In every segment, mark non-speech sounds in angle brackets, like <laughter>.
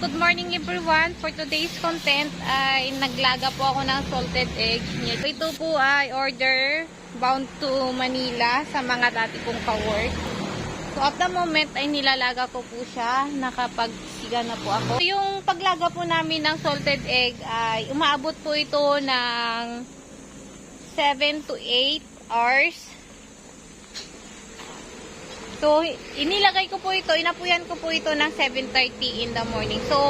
good morning everyone. For today's content ay naglaga po ako ng salted egg. Ito po ay order bound to Manila sa mga dati kong ka-work. So at the moment ay nilalaga ko po siya. Nakapagsiga na po ako. Yung paglaga po namin ng salted egg ay umaabot po ito ng 7 to 8 hours. So, inilagay ko po ito, inapuyan ko po ito ng 7.30 in the morning. So,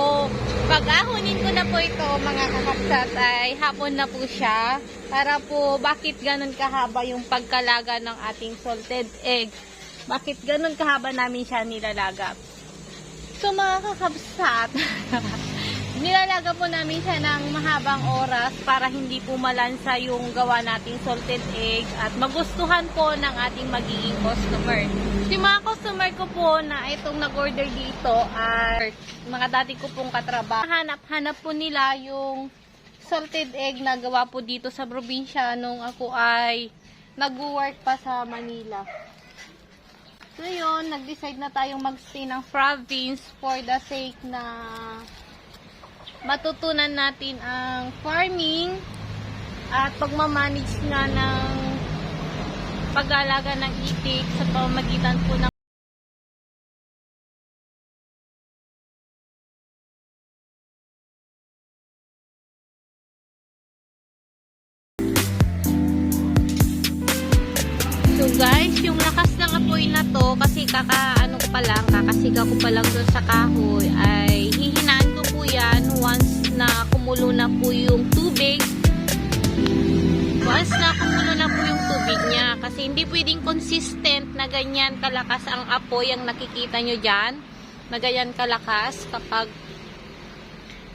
pag ahunin ko na po ito, mga kakapsat, ay hapon na po siya. Para po, bakit ganun kahaba yung pagkalaga ng ating salted egg? Bakit ganun kahaba namin siya nilalaga? So, mga kakapsat, <laughs> nilalaga po namin siya ng mahabang oras para hindi po malansa yung gawa nating salted egg at magustuhan po ng ating magiging customer. Yung mga customer ko po na itong nag-order dito ay mga dati ko pong katrabaho. Hanap-hanap po nila yung salted egg na gawa po dito sa probinsya nung ako ay nag-work pa sa Manila. So yun, nag-decide na tayong magstay ng province for the sake na matutunan natin ang farming at pagmamanage nga ng pag-alaga ng itik sa pamamagitan po ng So guys, yung lakas ng apoy na to, kasi kakaano ko pa lang, kakasiga ko pa lang doon sa kahoy, ay hihinaan ko po yan once na kumulo na po yung kasi hindi pwedeng consistent na ganyan kalakas ang apoy ang nakikita nyo dyan, na ganyan kalakas kapag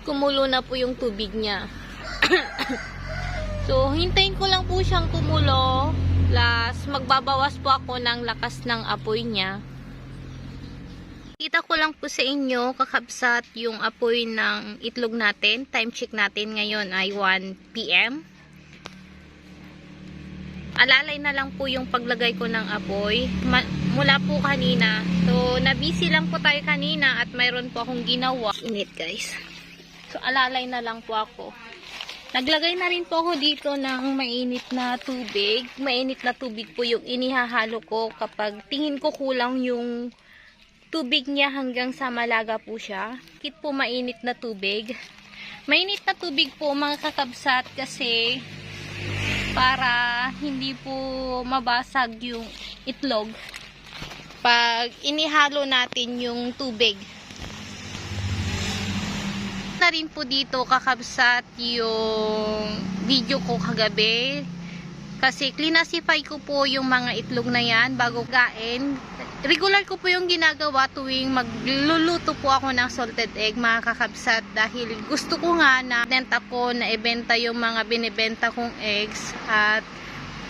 kumulo na po yung tubig niya. <coughs> so, hintayin ko lang po siyang kumulo Plus, magbabawas po ako ng lakas ng apoy niya. Kita ko lang po sa inyo, kakabsat, yung apoy ng itlog natin. Time check natin ngayon ay 1 p.m. Alalay na lang po yung paglagay ko ng apoy. Ma- mula po kanina. So, nabisi lang po tayo kanina at mayroon po akong ginawa. Init guys. So, alalay na lang po ako. Naglagay na rin po ako dito ng mainit na tubig. Mainit na tubig po yung inihahalo ko kapag tingin ko kulang yung tubig niya hanggang sa malaga po siya. Kit po mainit na tubig. Mainit na tubig po mga kakabsat kasi para hindi po mabasag yung itlog. Pag inihalo natin yung tubig na rin po dito kakabsat yung video ko kagabi. Kasi clinasify ko po yung mga itlog na yan bago kain regular ko po yung ginagawa tuwing magluluto po ako ng salted egg mga kakabsat dahil gusto ko nga na benta ko na ibenta yung mga binibenta kong eggs at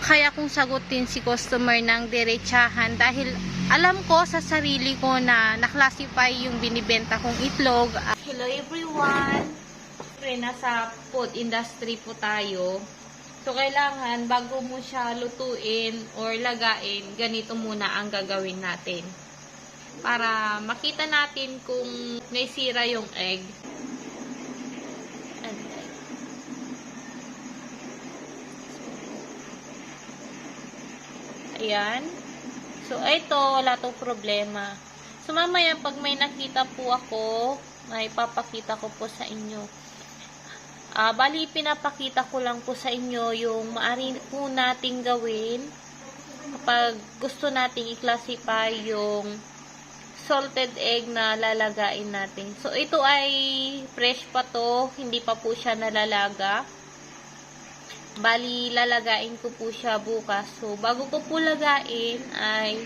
kaya kong sagutin si customer ng diretsahan dahil alam ko sa sarili ko na naklasify yung binibenta kong itlog. Hello everyone! Siyempre, nasa food industry po tayo. So, kailangan bago mo siya lutuin or lagain, ganito muna ang gagawin natin. Para makita natin kung may yung egg. Ayan. So, ito, wala tong problema. So, mamaya, pag may nakita po ako, may papakita ko po sa inyo. Ah, bali, pinapakita ko lang po sa inyo yung maari po nating gawin kapag gusto nating i-classify yung salted egg na lalagain natin. So, ito ay fresh pa to. Hindi pa po siya nalalaga. Bali, lalagain ko po siya bukas. So, bago ko po lagain, ay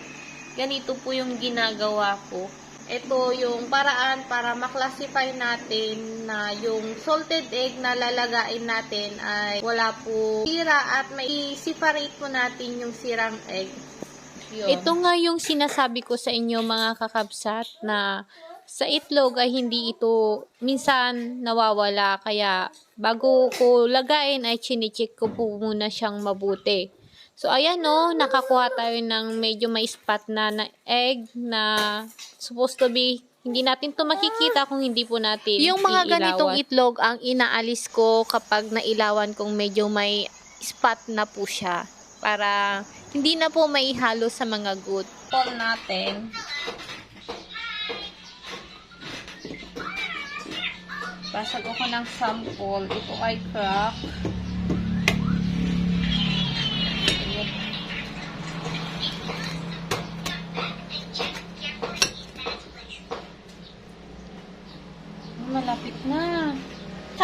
ganito po yung ginagawa ko. Ito yung paraan para maklasify natin na yung salted egg na lalagain natin ay wala po sira at may separate po natin yung sirang egg. Yun. Ito nga yung sinasabi ko sa inyo mga kakabsat na sa itlog ay hindi ito minsan nawawala kaya bago ko lagain ay chinecheck ko po muna siyang mabuti. So ayan no, nakakuha tayo ng medyo may spot na, na egg na supposed to be Hindi natin to makikita kung hindi po natin Yung mga ganitong itlog ang inaalis ko kapag nailawan kong medyo may spot na po siya. Para hindi na po maihalo sa mga good. Paul natin. Basag ako ng sample. Ito ay crack.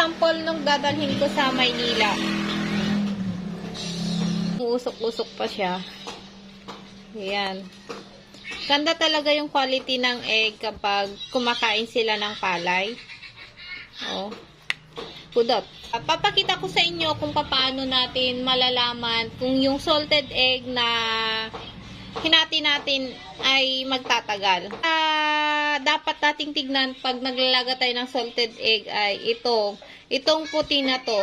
Sample nung dadalhin ko sa Maynila. Usok-usok pa siya. Ayan. Ganda talaga yung quality ng egg kapag kumakain sila ng palay. Oh. Pudot. Ah, Papakita ko sa inyo kung paano natin malalaman kung yung salted egg na hinati natin ay magtatagal. Ah, dapat nating tignan pag naglalaga tayo ng salted egg ay ito. Itong puti na to.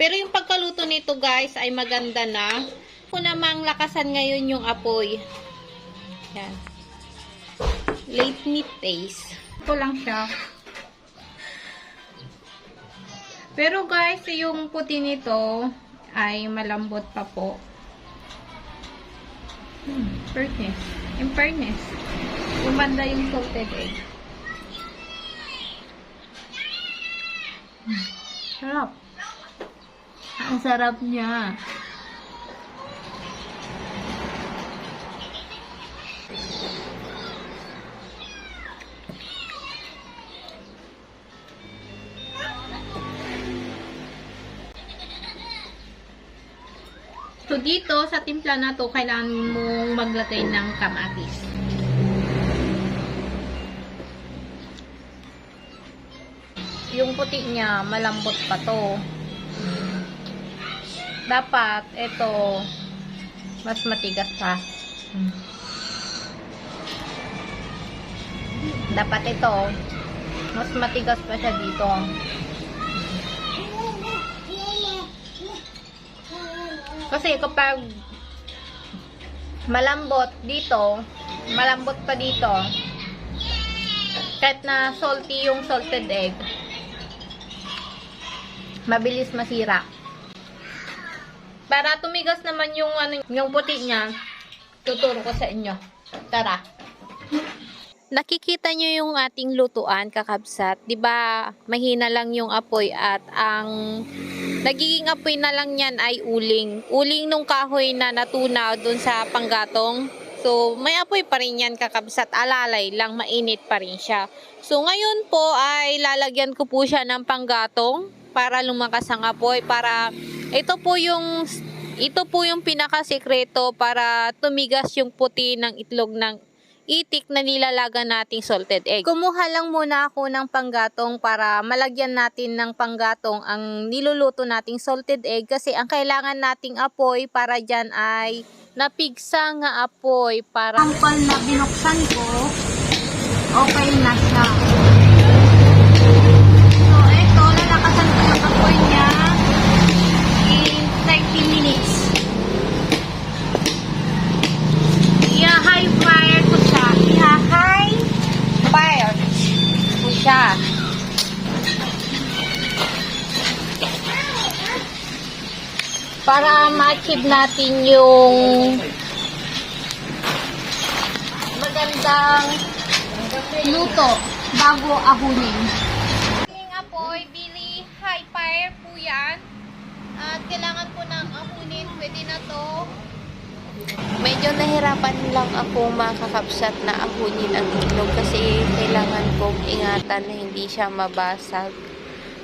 Pero yung pagkaluto nito guys ay maganda na. Kung namang lakasan ngayon yung apoy. Yan. Late meat taste. Ito lang siya. Pero guys, yung puti nito ay malambot pa po. Hmm, fairness. In fairness. Umanda yung salted egg. Hmm, sarap. Ang sarap niya. So, dito, sa timpla na to, kailangan mong maglatay ng kamatis. Yung puti niya, malambot pa to. Dapat, ito, mas matigas pa. Dapat ito, mas matigas pa siya dito. Kasi kapag malambot dito, malambot pa dito, kahit na salty yung salted egg, mabilis masira. Para tumigas naman yung ano yung puti niya, tuturo ko sa inyo. Tara. Nakikita nyo yung ating lutuan, kakabsat. ba mahina lang yung apoy at ang nagiging apoy na lang yan ay uling. Uling nung kahoy na natunaw dun sa panggatong. So, may apoy pa rin yan kakabsat. Alalay lang, mainit pa rin siya. So, ngayon po ay lalagyan ko po siya ng panggatong para lumakas ang apoy. Para ito po yung ito po yung pinakasekreto para tumigas yung puti ng itlog ng itik na nilalaga nating salted egg. Kumuha lang muna ako ng panggatong para malagyan natin ng panggatong ang niluluto nating salted egg kasi ang kailangan nating apoy para dyan ay napigsa nga apoy para Sampal na binuksan ko, okay na siya. Para ma-achieve natin yung magandang Luto, bago ahunin. Yung apoy, Billy, high fire po yan. At kailangan po ng ahunin, pwede na to. Medyo nahirapan lang ako makakapsat na ahunin ang itlog kasi kailangan kong ingatan na hindi siya mabasag.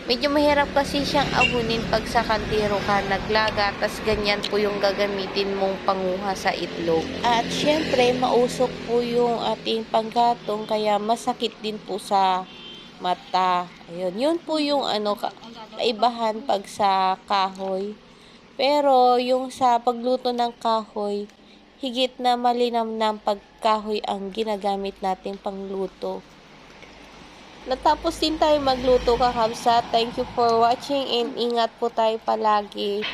Medyo mahirap kasi siyang ahunin pag sa kantiro ka naglaga, tas ganyan po yung gagamitin mong panguha sa itlog. At syempre, mausok po yung ating panggatong, kaya masakit din po sa mata. Ayun, yun po yung ano, ka- kaibahan pag sa kahoy. Pero yung sa pagluto ng kahoy, higit na malinamnam pag kahoy ang ginagamit nating pangluto. Natapos din tayo magluto kakabsa. Thank you for watching and ingat po tayo palagi.